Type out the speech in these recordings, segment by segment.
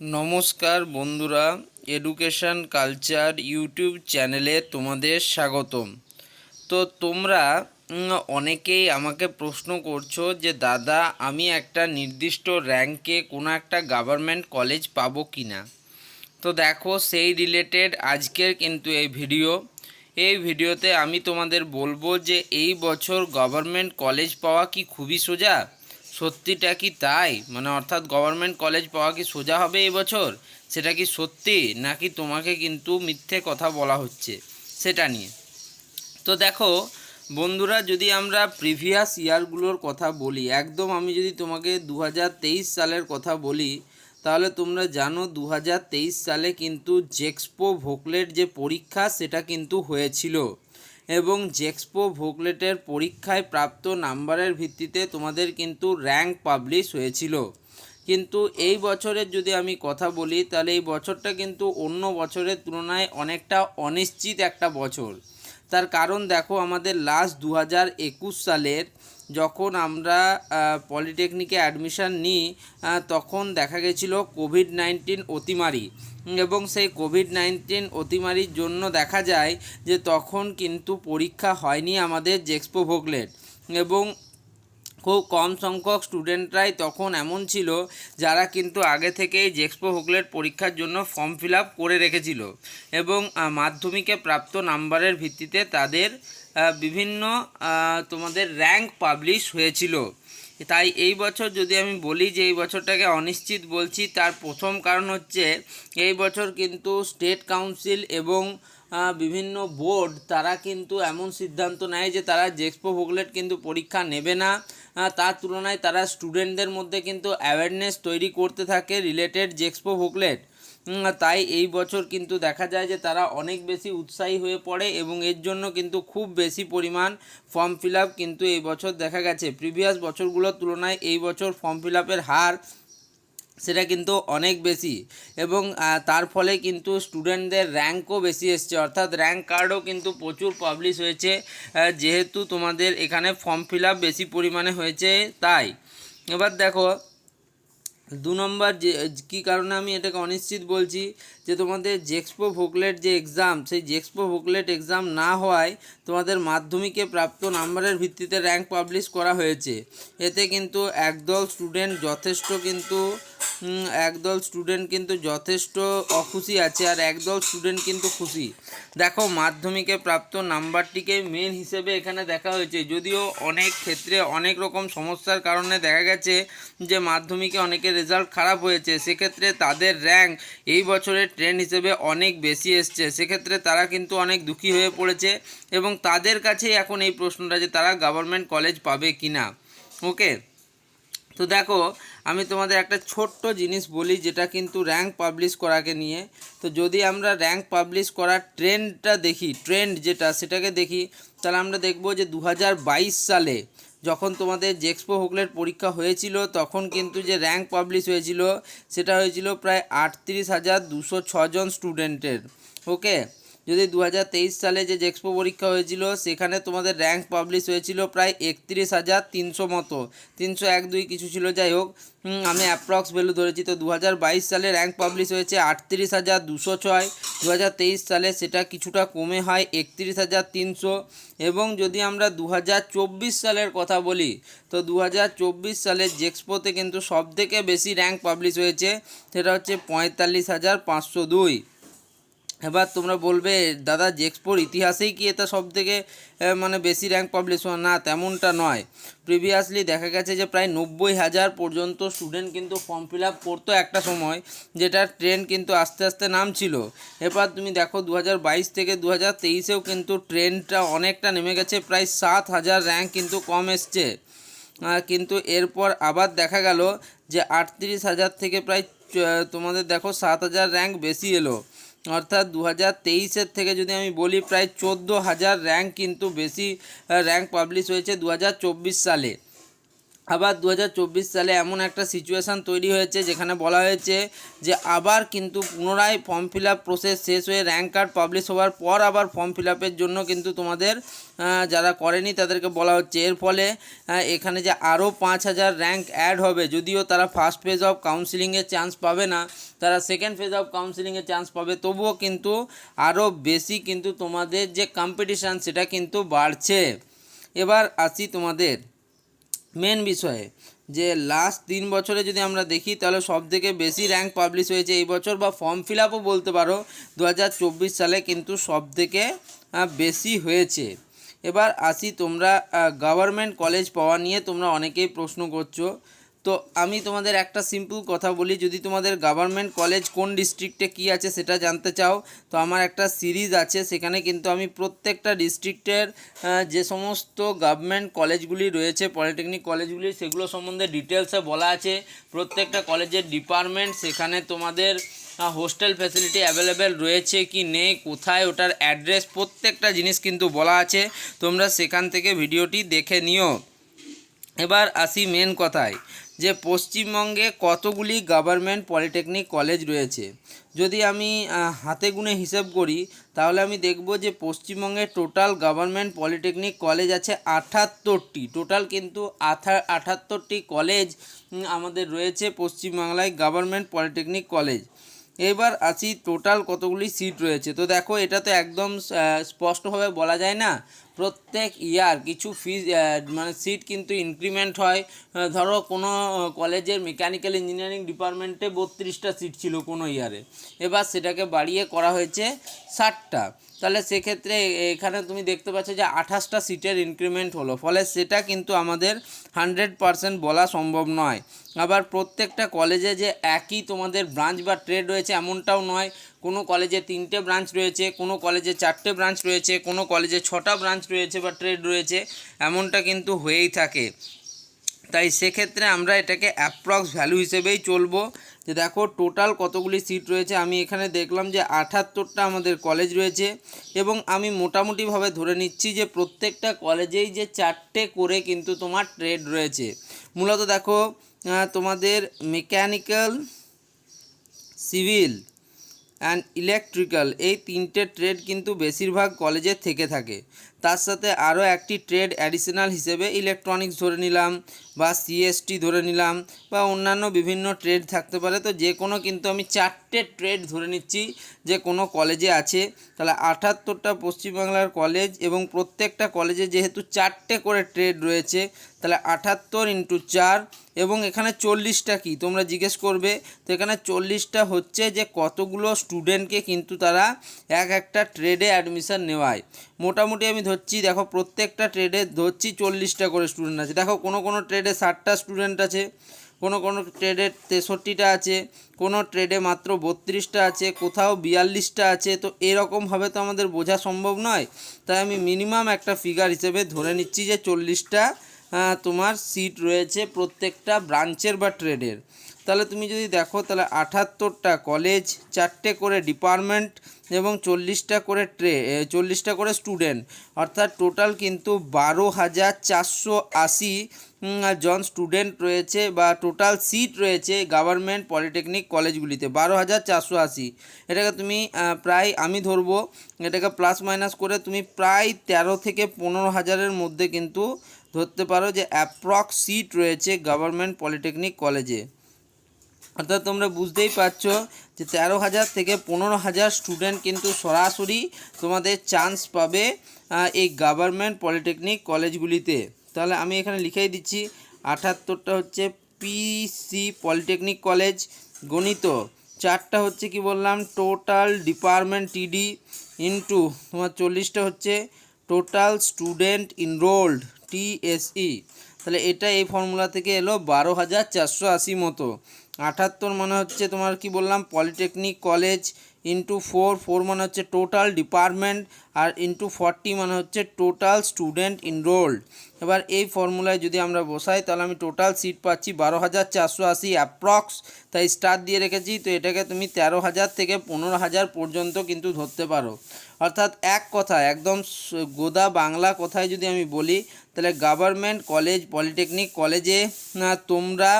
নমস্কার বন্ধুরা education culture YouTube চ্যানেলে তোমাদের স্বাগতম। তো তোমরা অনেকেই আমাকে প্রশ্ন করছ যে, দাদা, আমি একটা নির্দিষ্ট র্যাঙ্কে কোনো একটা গভর্নমেন্ট কলেজ পাবো কি না তো দেখো, সেই রিলেটেড আজকের কিন্তু এই ভিডিও এই ভিডিওতে আমি তোমাদের বলব যে, এই বছর গভর্নমেন্ট কলেজ পাওয়া কি খুবই সোজা? সত্যিটা কি তাই? মানে অর্থাৎ গভর্নমেন্ট কলেজ পাওয়া কি সোজা হবে এই বছর সেটা কি সত্যি? নাকি তোমাকে কিন্তু মিথ্যে কথা বলা হচ্ছে? সেটা নিয়ে। তো দেখো, বন্ধুরা, যদি আমরা প্রিভিয়াস ইয়ারগুলোর কথা বলি, একদম আমি যদি তোমাকে দু হাজার তেইশ সালের কথা বলি, তাহলে তোমরা জানো দু হাজার তেইশ সালে কিন্তু জেক্সপো ভোকলেট যে পরীক্ষা, সেটা কিন্তু হয়েছিল। এবং জেক্সপো ভোকলেটের পরীক্ষায় প্রাপ্ত নাম্বারের ভিত্তিতে তোমাদের কিন্তু র্যাঙ্ক পাবলিশ হয়েছিল। কিন্তু এই বছরের যদি আমি কথা বলি, তাহলে এই বছরটা কিন্তু অন্য বছরের তুলনায় অনেকটা অনিশ্চিত একটা বছর। তার কারণ দেখো, আমাদের লাস্ট দু হাজার একুশ সালের যখন আমরা পলিটেকনিকে অ্যাডমিশান নিই তখন দেখা গেছিল কোভিড নাইন্টিন অতিমারি। এবং সেই কোভিড নাইন্টিন অতিমারির জন্য দেখা যায় যে তখন কিন্তু পরীক্ষা হয়নি আমাদের জেক্সপো ভোগলেট এবং খুব কম সংখ্যক স্টুডেন্টরাই তখন এমন ছিল যারা কিন্তু আগে থেকেই জেক্সপো হোকলেট পরীক্ষার জন্য ফর্ম ফিল করে রেখেছিল এবং মাধ্যমিকে প্রাপ্ত নাম্বারের ভিত্তিতে তাদের বিভিন্ন তোমাদের র্যাঙ্ক পাবলিশ হয়েছিল। তাই এই বছর যদি আমি বলি যে এই বছরটাকে অনিশ্চিত বলছি, তার প্রথম কারণ হচ্ছে এই বছর কিন্তু স্টেট কাউন্সিল এবং বিভিন্ন বোর্ড তারা কিন্তু এমন সিদ্ধান্ত নেয় যে তারা জেক্সপো ভোগলেট কিন্তু পরীক্ষা নেবে না। তার তুলনায় তারা স্টুডেন্টদের মধ্যে কিন্তু অ্যাওয়ারনেস তৈরি করতে থাকে রিলেটেড জেক্সপো ভোগলেট। তাই এই বছর কিন্তু দেখা যায় যে তারা অনেক বেশি উৎসাহী হয়ে পড়ে এবং এর জন্য কিন্তু খুব বেশি পরিমাণ ফর্ম ফিল কিন্তু এই বছর দেখা গেছে। প্রিভিয়াস বছরগুলোর তুলনায় এই বছর ফর্ম ফিল হার সেটা কিন্তু অনেক বেশি এবং তার ফলে কিন্তু স্টুডেন্টদের র্যাঙ্কও বেশি এসছে। অর্থাৎ র্যাঙ্ক কার্ডও কিন্তু প্রচুর পাবলিশ হয়েছে যেহেতু তোমাদের এখানে ফর্ম ফিল বেশি পরিমাণে হয়েছে তাই। এবার দেখো দু নম্বর যে কী কারণে আমি এটাকে অনিশ্চিত বলছি? যে তোমাদের জেক্সপো ভোকলেট যে এক্সাম সেই জেক্সপো ভোকলেট এক্সাম না হওয়ায় তোমাদের মাধ্যমিকে প্রাপ্ত নাম্বারের ভিত্তিতে র্যাঙ্ক পাবলিশ করা হয়েছে। এতে কিন্তু একদল স্টুডেন্ট যথেষ্ট কিন্তু একদল স্টুডেন্ট কিন্তু যথেষ্ট অখুশি আছে আর একদল স্টুডেন্ট কিন্তু খুশি। দেখো, মাধ্যমিকে প্রাপ্ত নাম্বারটিকে মেন হিসেবে এখানে দেখা হয়েছে। যদিও অনেক ক্ষেত্রে অনেক রকম সমস্যার কারণে দেখা গেছে যে মাধ্যমিকে অনেকের রেজাল্ট খারাপ হয়েছে। সেক্ষেত্রে তাদের র্যাঙ্ক এই বছরের ট্রেন্ড হিসেবে অনেক বেশি এসছে। সেক্ষেত্রে তারা কিন্তু অনেক দুঃখী হয়ে পড়েছে এবং তাদের কাছেই এখন এই প্রশ্নটা যে তারা গভর্নমেন্ট কলেজ পাবে কি না ওকে তো দেখো, আমি তোমাদের একটা ছোট্ট জিনিস বলি যেটা কিন্তু র্যাঙ্ক পাবলিশ করাকে নিয়ে। তো যদি আমরা র্যাঙ্ক পাবলিশ করার ট্রেন্ডটা দেখি ট্রেন্ড যেটা সেটাকে দেখি, তাহলে আমরা দেখব যে দু হাজার বাইশ সালে যখন তোমাদের জেক্সপো হুকলেট পরীক্ষা হয়েছিল, তখন কিন্তু যে র্যাঙ্ক পাবলিশ হয়েছিল, সেটা হয়েছিল প্রায় আটত্রিশ হাজার দুশো ছজন স্টুডেন্টের ওকে যদি দু হাজার তেইশ সালে যে জেক্সপো পরীক্ষা হয়েছিল, সেখানে তোমাদের র্যাঙ্ক পাবলিশ হয়েছিল প্রায় একত্রিশ হাজার তিনশো মতো। তিনশো এক দুই কিছু ছিল, যাই হোক। আমি অ্যাপ্রক্স ভ্যালু ধরেছি তো দু হাজার বাইশ সালে র্যাঙ্ক পাবলিশ হয়েছে আটত্রিশ হাজার দুশো ছয়। দু সালে সেটা কিছুটা কমে হয় একত্রিশ হাজার তিনশো। এবং যদি আমরা দু হাজার চব্বিশ সালের কথা বলি, তো দু সালের জেক্সপোতে কিন্তু সবথেকে বেশি র্যাঙ্ক পাবলিশ হয়েছে, সেটা হচ্ছে পঁয়তাল্লিশ হাজার পাঁচশো দুই। এবার তোমরা বলবে, দাদা জেক্সপোর ইতিহাসেই কি এটা সব থেকে মানে বেশি র্যাঙ্ক পাবলিশ হওয়া না, তেমনটা নয়। প্রিভিয়াসলি দেখা গেছে যে প্রায় নব্বই হাজার পর্যন্ত স্টুডেন্ট কিন্তু ফর্ম ফিল আপ করতো একটা সময় যেটা ট্রেন কিন্তু আস্তে আস্তে নামছিল। এবার তুমি দেখো দু হাজার বাইশ থেকে দু হাজার তেইশেও কিন্তু ট্রেনটা অনেকটা নেমে গেছে, প্রায় সাত হাজার র্যাঙ্ক কিন্তু কম এসছে। কিন্তু এরপর আবার দেখা গেল যে আটত্রিশ হাজার থেকে প্রায় তোমাদের দেখো, সাত হাজার র্যাঙ্ক বেশি এলো। অর্থাৎ দু হাজার তেইশের থেকে যদি আমি বলি, প্রায় চোদ্দ হাজার র্যাঙ্ক কিন্তু বেশি র্যাঙ্ক পাবলিশ হয়েছে দু হাজার চব্বিশ সালে। আবার দু হাজার চব্বিশ সালে এমন একটা সিচুয়েশান তৈরি হয়েছে, যেখানে বলা হয়েছে যে আবার কিন্তু পুনরায় ফর্ম ফিল প্রসেস শেষ হয়ে র্যাঙ্ক কার্ড পাবলিশ হওয়ার পর আবার ফর্ম ফিল জন্য কিন্তু তোমাদের যারা করেনি তাদেরকে বলা হচ্ছে। এর ফলে এখানে যে আরও পাঁচ হাজার র্যাঙ্ক অ্যাড হবে, যদিও তারা ফার্স্ট ফেজ অফ কাউন্সিলিংয়ের চান্স পাবে না, তারা সেকেন্ড ফেজ অফ কাউন্সিলিংয়ের চান্স পাবে, তবুও কিন্তু আরও বেশি কিন্তু তোমাদের যে কম্পিটিশান সেটা কিন্তু বাড়ছে। এবার আসি তোমাদের। মেন বিষয়ে যে লাস্ট তিন বছরে যদি আমরা দেখি তাহলে সব থেকে বেশি র্যাঙ্ক পাবলিশ হয়েছে এই বছর বা ফর্ম ফিল আপও বলতে পারো দু হাজার চব্বিশ সালে কিন্তু সব থেকে আহ, বেশি হয়েছে। এবার আসি তোমরা গভর্নমেন্ট কলেজ পাওয়া নিয়ে তোমরা অনেকেই প্রশ্ন করছ। তো আমি তোমাদের একটা সিম্পল কথা বলি, যদি তোমাদের গভর্নমেন্ট কলেজ কোন ডিস্ট্রিক্টে কী আছে সেটা জানতে চাও, তো আমার একটা সিরিজ আছে, সেখানে কিন্তু আমি প্রত্যেকটা ডিস্ট্রিক্টের যে সমস্ত গভর্নমেন্ট কলেজগুলি রয়েছে পলিটেকনিক কলেজগুলি সেগুলো সম্বন্ধে ডিটেলসে বলা আছে। প্রত্যেকটা কলেজের ডিপার্টমেন্ট সেখানে তোমাদের হোস্টেল ফ্যাসিলিটি অ্যাভেলেবেল রয়েছে কি নেই, কোথায় ওটার অ্যাড্রেস প্রত্যেকটা জিনিস কিন্তু বলা আছে। তোমরা সেখান থেকে ভিডিওটি দেখে নিও। এবার আসি মেন কথায়। যে পশ্চিমবঙ্গে কতগুলি গভর্নমেন্ট পলিটেকনিক কলেজ রয়েছে। যদি আমি হাতে গুনে হিসেব করি, তাহলে আমি দেখব যে পশ্চিমবঙ্গে টোটাল গভর্নমেন্ট পলিটেকনিক কলেজ আছে আঠাত্তরটি। টোটাল কিন্তু আঠা, আঠাত্তরটি কলেজ আমাদের রয়েছে পশ্চিমবাংলায় গভর্নমেন্ট পলিটেকনিক কলেজ এবার আসি টোটাল কতগুলি সিট রয়েছে। তো দেখো, এটা তো একদম স্পষ্টভাবে বলা যায় না। প্রত্যেক ইয়ার কিছু ফিজ মানে সিট কিন্তু ইনক্রিমেন্ট হয়। ধরো কোনো কলেজের মেকানিক্যাল ইঞ্জিনিয়ারিং ডিপার্টমেন্টে বত্রিশটা সিট ছিল কোনো ইয়ারে এবার সেটাকে বাড়িয়ে করা হয়েছে ষাটটা। তাহলে সেক্ষেত্রে এখানে তুমি দেখতে পাচ্ছ যে আঠাশটা সিটের ইনক্রিমেন্ট হলো। ফলে সেটা কিন্তু আমাদের হান্ড্রেড পারসেন্ট বলা সম্ভব নয়। আবার প্রত্যেকটা কলেজে যে একই তোমাদের ব্রাঞ্চ বা ট্রেড রয়েছে, এমনটাও নয়। কোনো কলেজে তিনটে ব্রাঞ্চ রয়েছে, কোনো কলেজে চারটে ব্রাঞ্চ রয়েছে, কোনো কলেজে ছটা ব্রাঞ্চ রয়েছে বা ট্রেড রয়েছে, এমনটা কিন্তু হয়েই থাকে। তাই সেক্ষেত্রে আমরা এটাকে অ্যাপ্রক্স ভ্যালু হিসেবেই চলবো। যে দেখো টোটাল কতগুলি সিট রয়েছে? আমি এখানে দেখলাম যে আঠাত্তরটা আমাদের কলেজ রয়েছে এবং আমি মোটামুটিভাবে ধরে নিচ্ছি যে প্রত্যেকটা কলেজেই যে চারটে করে কিন্তু তোমার ট্রেড রয়েছে। মূলত দেখো তোমাদের মেকানিক্যাল সিভিল অ্যান্ড ইলেকট্রিক্যাল এই তিনটে ট্রেড কিন্তু বেশিরভাগ কলেজে থেকে থাকে। তার সাথে আরও একটি ট্রেড অ্যাডিশনাল হিসেবে ইলেকট্রনিক্স ধরে নিলাম বা সিএসটি ধরে নিলাম বা অন্যান্য বিভিন্ন ট্রেড থাকতে পারে। তো যে কোনো কিন্তু আমি চারটে ট্রেড ধরে নিচ্ছি যে কোনো কলেজে আছে। তাহলে আটাত্তরটা পশ্চিমবাংলার কলেজ এবং প্রত্যেকটা কলেজে যেহেতু চারটে করে ট্রেড রয়েছে, তাহলে আটাত্তর ইন্টু চার এবং এখানে চল্লিশটা কি? তোমরা জিজ্ঞেস করবে। তো এখানে চল্লিশটা হচ্ছে যে কতগুলো স্টুডেন্টকে কিন্তু তারা এক একটা ট্রেডে অ্যাডমিশান নেওয়ায়। মোটামুটি আমি ধরছি, দেখো প্রত্যেকটা ট্রেডে ধরছি চল্লিশটা করে স্টুডেন্ট আছে। দেখো কোনো কোনো ট্রেডে ষাটটা স্টুডেন্ট আছে, কোনো কোনো ট্রেডে তেষট্টিটা আছে, কোনো ট্রেডে মাত্র বত্রিশটা আছে, কোথাও বিয়াল্লিশটা আছে। তো এরকমভাবে তো আমাদের বোঝা সম্ভব নয়। তাই আমি মিনিমাম একটা ফিগার হিসেবে ধরে নিচ্ছি যে চল্লিশটা তোমার সিট রয়েছে প্রত্যেকটা ব্রাঞ্চের বা ট্রেডের তাহলে তুমি যদি দেখো, তাহলে আঠাত্তরটা কলেজ চারটে করে ডিপার্টমেন্ট এবং চল্লিশটা করে ট্রে চল্লিশটা করে স্টুডেন্ট অর্থাৎ টোটাল কিন্তু বারো হাজার চারশো আশি জন স্টুডেন্ট রয়েছে বা টোটাল সিট রয়েছে গভর্নমেন্ট পলিটেকনিক কলেজগুলিতে বারো হাজার চারশো আশি। এটাকে তুমি প্রায় আমি ধরবো, এটাকে প্লাস মাইনাস করে তুমি প্রায় তেরো থেকে পনেরো হাজারের মধ্যে কিন্তু ধরতে পারো যে অ্যাপ্রক্স সিট রয়েছে গভর্নমেন্ট পলিটেকনিক কলেজে অর্থাৎ তোমরা বুঝতেই পারছ যে তেরো হাজার থেকে পনেরো হাজার স্টুডেন্ট কিন্তু সরাসরি তোমাদের চান্স পাবে এই গভর্নমেন্ট পলিটেকনিক কলেজগুলিতে তাহলে আমি এখানে লিখেই দিচ্ছি, আঠাত্তরটা হচ্ছে পিসি পলিটেকনিক কলেজ গণিত। চারটা হচ্ছে কি বললাম টোটাল ডিপার্টমেন্ট টিডি ইন্টু তোমার চল্লিশটা হচ্ছে টোটাল স্টুডেন্ট ইনরোল্ড টিএসই। তাহলে এটা এই ফর্মুলা থেকে এলো বারো হাজার চারশো আশি মতো। আটাত্তর মানে হচ্ছে তোমার কি বললাম? Polytechnic college into four four মানে হচ্ছে টোটাল ডিপার্টমেন্ট আর ইন্টু ফর্টি মানে হচ্ছে টোটাল স্টুডেন্ট ইনরোল্ড এবার এই ফর্মুলায় যদি আমরা বসাই, তাহলে আমি টোটাল সিট পাচ্ছি বারো হাজার চারশো আশি অ্যাপ্রক্স তাই স্টার দিয়ে রেখেছি, তো এটাকে তুমি তেরো হাজার থেকে পনেরো হাজার পর্যন্ত কিন্তু ধরতে পারো। অর্থাৎ এক কথা, একদম গোদা বাংলা কথায় যদি আমি বলি, তাহলে গভর্নমেন্ট কলেজ পলিটেকনিক কলেজে তোমরা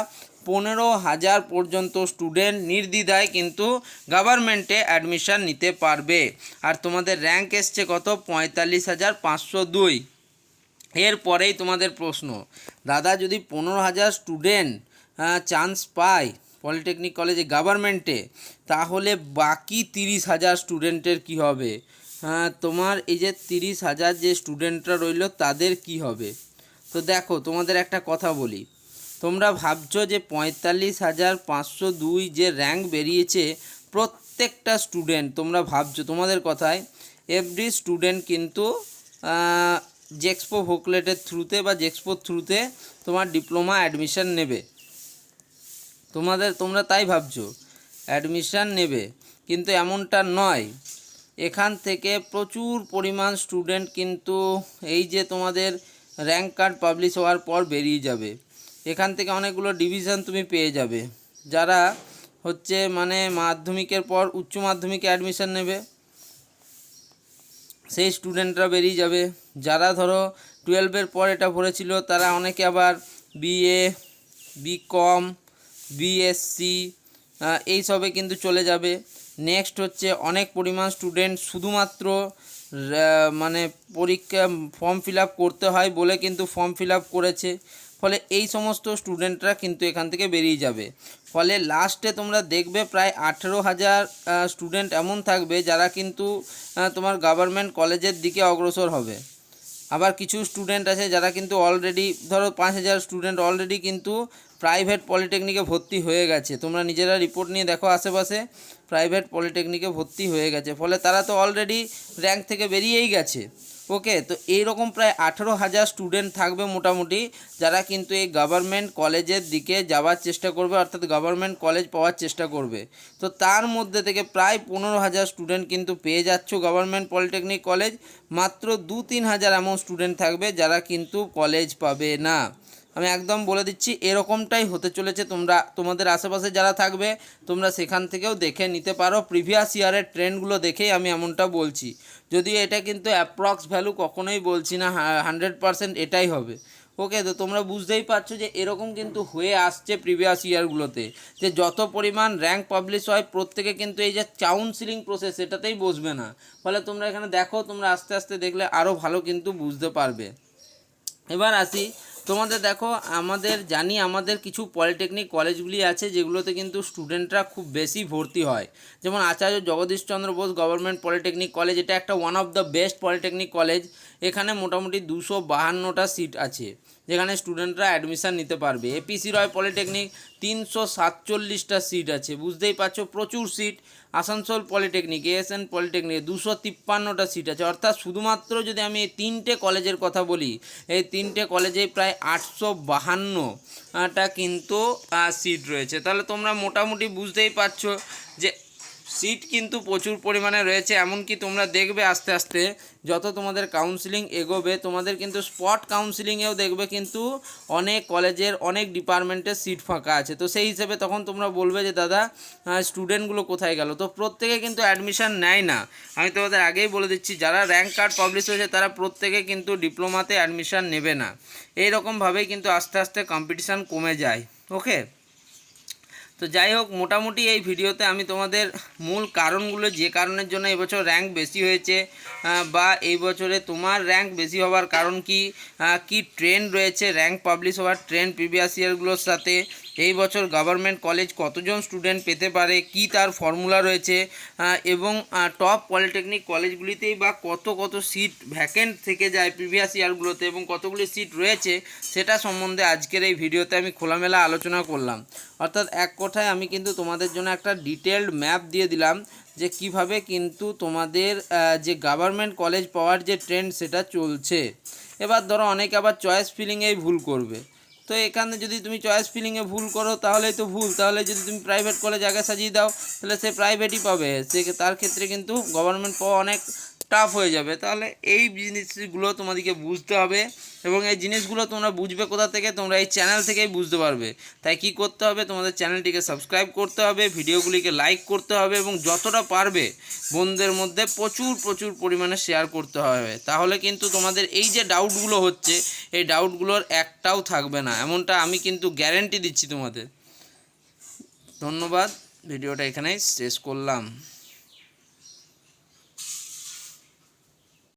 পনেরো হাজার পর্যন্ত স্টুডেন্ট নির্দ্বিধায় কিন্তু গভর্নমেন্টে অ্যাডমিশান নিতে পারবে। আর তোমাদের র্যাঙ্ক এসছে কত? পঁয়তাল্লিশ হাজার পাঁচশো দুই। এরপরেই তোমাদের প্রশ্ন। দাদা যদি পনেরো হাজার স্টুডেন্ট চান্স পায় পলিটেকনিক কলেজে গভর্নমেন্টে তাহলে বাকি তিরিশ হাজার স্টুডেন্টের কি হবে? আহ, তোমার এই যে তিরিশ হাজার যে স্টুডেন্টরা রইল তাদের কি হবে? তো দেখো তোমাদের একটা কথা বলি। তোমরা ভাবছ যে পঁয়তাল্লিশ হাজার পাঁচশো দুই যে র্যাঙ্ক বেরিয়েছে, প্রত্যেকটা স্টুডেন্ট তোমরা ভাবছ, তোমাদের কথায়। এভরি স্টুডেন্ট কিন্তু জেক্সপো ভোকলেটের থ্রুতে বা জেক্সপোর থ্রুতে তোমার ডিপ্লোমা অ্যাডমিশন নেবে। তোমাদের, তোমরা তাই ভাবছ অ্যাডমিশন নেবে। কিন্তু এমনটা নয়। এখান থেকে প্রচুর পরিমাণ স্টুডেন্ট কিন্তু এই যে তোমাদের র্যাঙ্ক কার্ড পাবলিশ হওয়ার পর বেরিয়ে যাবে। এখান থেকে অনেকগুলো ডিভিশন তুমি পেয়ে যাবে। যারা হচ্ছে মানে মাধ্যমিকের পর উচ্চ মাধ্যমিকে অ্যাডমিশন নেবে, সেই স্টুডেন্টরা বেরিয়ে যাবে। যারা ধরো টুয়েলভের পর এটা পড়েছিল তারা অনেকে আবার বিএ বিকম বিএসসি এই সবে কিন্তু চলে যাবে। নেক্সট হচ্ছে অনেক পরিমাণ স্টুডেন্ট শুধুমাত্র মানে পরীক্ষা ফর্ম ফিল করতে হয় বলে কিন্তু ফর্ম ফিল করেছে। ফলে এই সমস্ত স্টুডেন্টরা কিন্তু এখান থেকে বেরিয়ে যাবে। ফলে লাস্টে তোমরা দেখবে প্রায় আঠেরো হাজার স্টুডেন্ট এমন থাকবে যারা কিন্তু তোমার গভর্নমেন্ট কলেজের দিকে অগ্রসর হবে। আবার কিছু স্টুডেন্ট আছে যারা কিন্তু অলরেডি ধরো পাঁচ হাজার স্টুডেন্ট অলরেডি কিন্তু প্রাইভেট পলিটেকনিকে ভর্তি হয়ে গেছে। তোমরা নিজেরা রিপোর্ট নিয়ে দেখো আশেপাশে প্রাইভেট পলিটেকনিকে ভর্তি হয়ে গেছে। ফলে তারা তো অলরেডি র্যাঙ্ক থেকে বেরিয়েই গেছে। ওকে তো এইরকম প্রায় আঠেরো হাজার স্টুডেন্ট থাকবে মোটামুটি, যারা কিন্তু এই গভর্নমেন্ট কলেজের দিকে যাওয়ার চেষ্টা করবে, অর্থাৎ গভর্নমেন্ট কলেজ পাওয়ার চেষ্টা করবে। তো তার মধ্যে থেকে প্রায় পনেরো হাজার স্টুডেন্ট কিন্তু পেয়ে যাচ্ছ গভর্নমেন্ট পলিটেকনিক কলেজ মাত্র দু তিন হাজার এমন স্টুডেন্ট থাকবে যারা কিন্তু কলেজ পাবে না। আমি একদম বলে দিচ্ছি, এরকমটাই হতে চলেছে। তোমরা, তোমাদের আশেপাশে যারা থাকবে, তোমরা সেখান থেকেও দেখে নিতে পারো। প্রিভিয়াস ইয়ারের ট্রেন্ডগুলো দেখেই আমি এমনটা বলছি। যদিও এটা কিন্তু অ্যাপ্রক্স ভ্যালু কখনোই বলছি না হান্ড্রেড পারসেন্ট এটাই হবে। ওকে তো তোমরা বুঝতেই পারছ যে এরকম কিন্তু হয়ে আসছে প্রিভিয়াস ইয়ারগুলোতে যে যত পরিমাণ র্যাঙ্ক পাবলিশ হয়, প্রত্যেকে কিন্তু এই যে কাউন্সিলিং প্রসেস সেটাতেই বসবে না। ফলে তোমরা এখানে দেখো, তোমরা আস্তে আস্তে দেখলে আরও ভালো কিন্তু বুঝতে পারবে। এবার আসি তোমাদের দেখো, আমাদের জানি আমাদের কিছু পলিটেকনিক কলেজগুলি আছে যেগুলোতে কিন্তু স্টুডেন্টরা খুব বেশি ভর্তি হয়। যেমন Acharya Jagadish Chandra Bose government polytechnic college এটা একটা one of the best polytechnic college এখানে মোটামুটি দুশো বাহান্নটা সিট আছে। যেখানে স্টুডেন্টরা অ্যাডমিশান নিতে পারবে। এপিসি রয় পলিটেকনিক তিনশো সাতচল্লিশটা সিট আছে। বুঝতেই পারছ, প্রচুর seat Asansol polytechnic ASN polytechnic দুশো তিপ্পান্নটা সিট আছে। অর্থাৎ শুধুমাত্র যদি আমি এই তিনটে কলেজের কথা বলি, এই তিনটে কলেজে প্রায় আটশো বাহান্নটা কিন্তু সিট রয়েছে। তাহলে তোমরা মোটামুটি বুঝতেই পারছ যে সিট কিন্তু প্রচুর পরিমাণে রয়েছে, এমনকি তোমরা দেখবে আস্তে আস্তে যত তোমাদের কাউন্সিলিং এগোবে, তোমাদের কিন্তু স্পট কাউন্সিলিংয়েও দেখবে কিন্তু অনেক কলেজের অনেক ডিপার্টমেন্টের সিট ফাঁকা আছে। তো সেই হিসেবে তখন তোমরা বলবে যে, দাদা স্টুডেন্টগুলো কোথায় গেল? তো প্রত্যেকে কিন্তু অ্যাডমিশন নেয় না। আমি তোমাদের আগেই বলে দিচ্ছি, যারা র্যাঙ্ক কার্ড পাবলিশ হয়েছে, তারা প্রত্যেকে কিন্তু ডিপ্লোমাতে অ্যাডমিশন নেবে না। এইরকমভাবেই কিন্তু আস্তে আস্তে কম্পিটিশান কমে যায়। ওকে তো যাই হোক, মোটামুটি এই ভিডিওতে আমি তোমাদের মূল কারণগুলো, যে কারণের জন্য এবছর র্যাঙ্ক বেশি হয়েছে বা এই বছরে তোমার র্যাঙ্ক বেশি হওয়ার কারণ কি কি ট্রেন্ড রয়েছে র্যাঙ্ক পাবলিশ হওয়ার ট্রেন্ড প্রিভিয়াস ইয়ারগুলোর সাথে এই বছর গভর্নমেন্ট কলেজ কতজন স্টুডেন্ট পেতে পারে? কি তার ফর্মুলা রয়েছে? এবং টপ পলিটেকনিক কলেজগুলিতেই বা কত কত সিট ভ্যাকেন্ট থেকে যায় প্রিভিয়াস ইয়ারগুলোতে এবং কতগুলি সিট রয়েছে সেটা সম্বন্ধে আজকের এই ভিডিওতে আমি খোলামেলা আলোচনা করলাম। অর্থাৎ এক কথায় আমি কিন্তু তোমাদের জন্য একটা ডিটেলড ম্যাপ দিয়ে দিলাম যে কীভাবে কিন্তু তোমাদের যে গভর্নমেন্ট কলেজ পাওয়ার যে ট্রেন্ড সেটা চলছে। এবার ধরো অনেকে আবার চয়েস ফিলিংয়েই ভুল করবে। তো এখানে যদি তুমি চয়েস ফিলিংয়ে ভুল করো, তাহলেই তো ভুল। তাহলে যদি তুমি প্রাইভেট কলেজ আগে সাজিয়ে দাও, তাহলে সে প্রাইভেটই পাবে। সে তার ক্ষেত্রে কিন্তু গভর্নমেন্ট পাওয়া অনেক টাফ হয়ে যাবে। তাহলে এই জিনিসগুলো তোমাদেরকে বুঝতে হবে। এবং এই জিনিসগুলো তোমরা বুঝবে কোথা থেকে? তোমরা এই চ্যানেল থেকেই বুঝতে পারবে। তাই কি করতে হবে? তোমাদের চ্যানেলটিকে সাবস্ক্রাইব করতে হবে, ভিডিওগুলিকে লাইক করতে হবে এবং যতটা পারবে বন্ধুদের মধ্যে প্রচুর প্রচুর পরিমাণে শেয়ার করতে হবে। তাহলে কিন্তু তোমাদের এই যে ডাউটগুলো হচ্ছে, এই ডাউটগুলোর একটাও থাকবে না। এমনটা আমি কিন্তু গ্যারেন্টি দিচ্ছি তোমাদের। ধন্যবাদ। ভিডিওটা এখানেই শেষ করলাম।